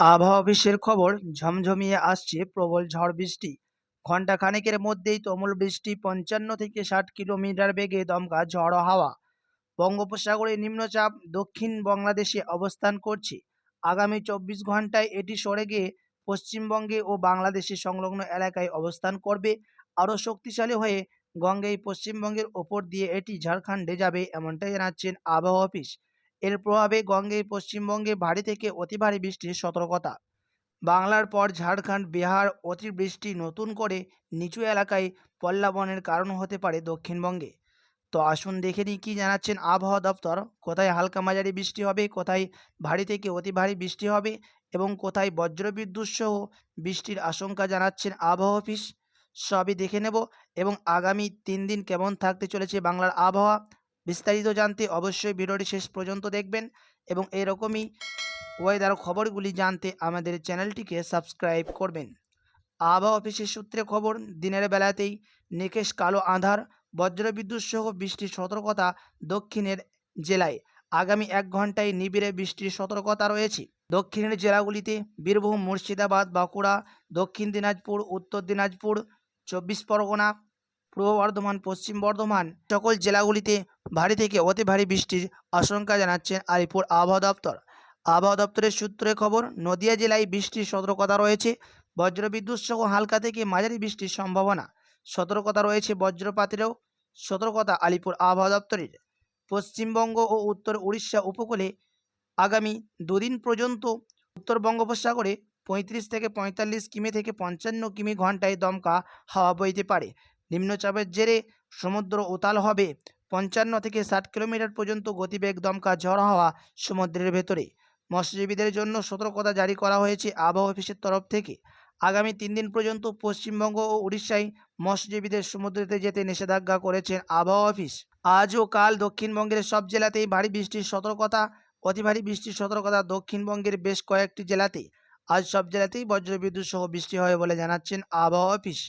আবহাওয়া অফিসের খবর ঝমঝমিয়ে আসছে, প্রবল ঝড় বৃষ্টি। ঘণ্টা খানেকের মধ্যেই তুমুল বৃষ্টি, পঞ্চান্ন থেকে ষাট কিলোমিটার বেগে দমকা ঝড় হাওয়া। বঙ্গোপসাগরে নিম্নচাপ দক্ষিণ বাংলাদেশে অবস্থান করছে। আগামী চব্বিশ ঘন্টায় এটি সরে গিয়ে পশ্চিমবঙ্গে ও বাংলাদেশের সংলগ্ন এলাকায় অবস্থান করবে। আরও শক্তিশালী হয়ে গঙ্গেই পশ্চিমবঙ্গের ওপর দিয়ে এটি ঝাড়খণ্ডে যাবে, এমনটাই জানাচ্ছেন আবহাওয়া অফিস। এর প্রভাবে গঙ্গে, পশ্চিমবঙ্গে ভারী থেকে অতি ভারী বৃষ্টির সতর্কতা। বাংলার পর ঝাড়খণ্ড, বিহার অতিবৃষ্টি নতুন করে নিচু এলাকায় পল্লাবনের কারণ হতে পারে দক্ষিণবঙ্গে। তো আসুন দেখে নিই কী জানাচ্ছেন আবহাওয়া দপ্তর। কোথায় হালকা মাঝারি বৃষ্টি হবে, কোথায় ভারী থেকে অতি ভারী বৃষ্টি হবে এবং কোথায় বজ্রবিদ্যুৎ সহ বৃষ্টির আশঙ্কা জানাচ্ছেন আবহাওয়া অফিস। সবই দেখে নেব এবং আগামী তিন দিন কেমন থাকতে চলেছে বাংলার আবহাওয়া। বিস্তারিত জানতে অবশ্যই ভিডিওটি শেষ পর্যন্ত দেখবেন এবং এরকমই ওয়েদার খবরগুলি জানতে আমাদের চ্যানেলটিকে সাবস্ক্রাইব করবেন। আবহাওয়া অফিসের সূত্রে খবর, দিনের বেলাতেই নিকেশ কালো আঁধার, বজ্রবিদ্যুৎ সহ বৃষ্টির সতর্কতা দক্ষিণের জেলায়। আগামী এক ঘন্টায় নিবিড়ে বৃষ্টির সতর্কতা রয়েছে। দক্ষিণের জেলাগুলিতে বীরভূম, মুর্শিদাবাদ, বাঁকুড়া, দক্ষিণ দিনাজপুর, উত্তর দিনাজপুর, চব্বিশ পরগনা পূর্ব বর্ধমান, পশ্চিম বর্ধমান সকল জেলাগুলিতে ভারী থেকে অতি ভারী বৃষ্টির আশঙ্কা জানাচ্ছেন আলিপুর আবহাওয়া দপ্তর। আবহাওয়া দপ্তরের সূত্রে খবর, নদিয়া জেলায় বৃষ্টির সতর্কতা রয়েছে, বজ্রবিদ্যুৎ সহ হালকা থেকে মাঝারি বৃষ্টির সম্ভাবনা সতর্কতা রয়েছে বজ্রপাতেরও সতর্কতা আলিপুর আবহাওয়া দপ্তরের। পশ্চিমবঙ্গ ও উত্তর উড়িষ্যা উপকূলে আগামী দুদিন পর্যন্ত উত্তর বঙ্গোপসাগরে পঁয়ত্রিশ থেকে পঁয়তাল্লিশ কিমি থেকে পঞ্চান্ন কিমি ঘন্টায় দমকা হাওয়া বইতে পারে। নিম্নচাপের জেরে সমুদ্র উতাল হবে। পঞ্চান্ন থেকে ষাট কিলোমিটার পর্যন্ত গতিবেগ দমকা ঝড় হওয়া সমুদ্রের ভেতরে। মৎস্যজীবীদের জন্য সতর্কতা জারি করা হয়েছে আবহাওয়া অফিসের তরফ থেকে। আগামী তিন দিন পর্যন্ত পশ্চিমবঙ্গ ও উড়িষ্যায় মৎস্যজীবীদের সমুদ্রেতে যেতে নিষেধাজ্ঞা করেছেন আবহাওয়া অফিস। আজ ও কাল দক্ষিণবঙ্গের সব জেলাতেই ভারী বৃষ্টির সতর্কতা, অতি ভারী বৃষ্টির সতর্কতা দক্ষিণবঙ্গের বেশ কয়েকটি জেলাতে। আজ সব জেলাতেই বজ্রবিদ্যুৎ সহ বৃষ্টি হবে বলে জানাচ্ছেন আবহাওয়া অফিস।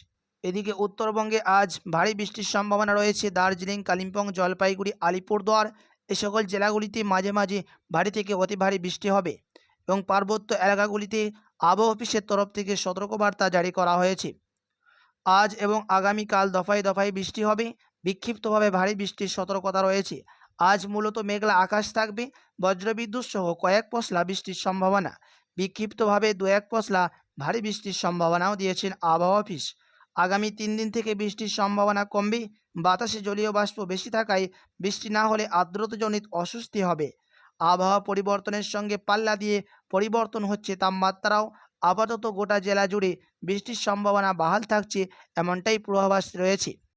এদিকে উত্তরবঙ্গে আজ ভারী বৃষ্টির সম্ভাবনা রয়েছে। দার্জিলিং, কালিম্পং, জলপাইগুড়ি, আলিপুরদুয়ার এ সকল জেলাগুলিতে মাঝে মাঝে ভারী থেকে অতি ভারী বৃষ্টি হবে এবং পার্বত্য এলাকাগুলিতে আবহাওয়া অফিসের তরফ থেকে সতর্কবার্তা জারি করা হয়েছে। আজ এবং আগামীকাল দফায় দফায় বৃষ্টি হবে, বিক্ষিপ্তভাবে ভারী বৃষ্টির সতর্কতা রয়েছে। আজ মূলত মেঘলা আকাশ থাকবে, বজ্রবিদ্যুৎ সহ কয়েক পশলা বৃষ্টির সম্ভাবনা। বিক্ষিপ্তভাবে দু এক পশলা ভারী বৃষ্টির সম্ভাবনাও দিয়েছেন আবহাওয়া অফিস। আগামী তিন দিন থেকে বৃষ্টির সম্ভাবনা কমবে। বাতাসে জলীয় বাষ্প বেশি থাকায় বৃষ্টি না হলে আর্দ্রতাজনিত অস্বস্তি হবে। আবহাওয়া পরিবর্তনের সঙ্গে পাল্লা দিয়ে পরিবর্তন হচ্ছে তাপমাত্রাও। আপাতত গোটা জেলা জুড়ে বৃষ্টির সম্ভাবনা বাহাল থাকছে, এমনটাই পূর্বাভাস রয়েছে।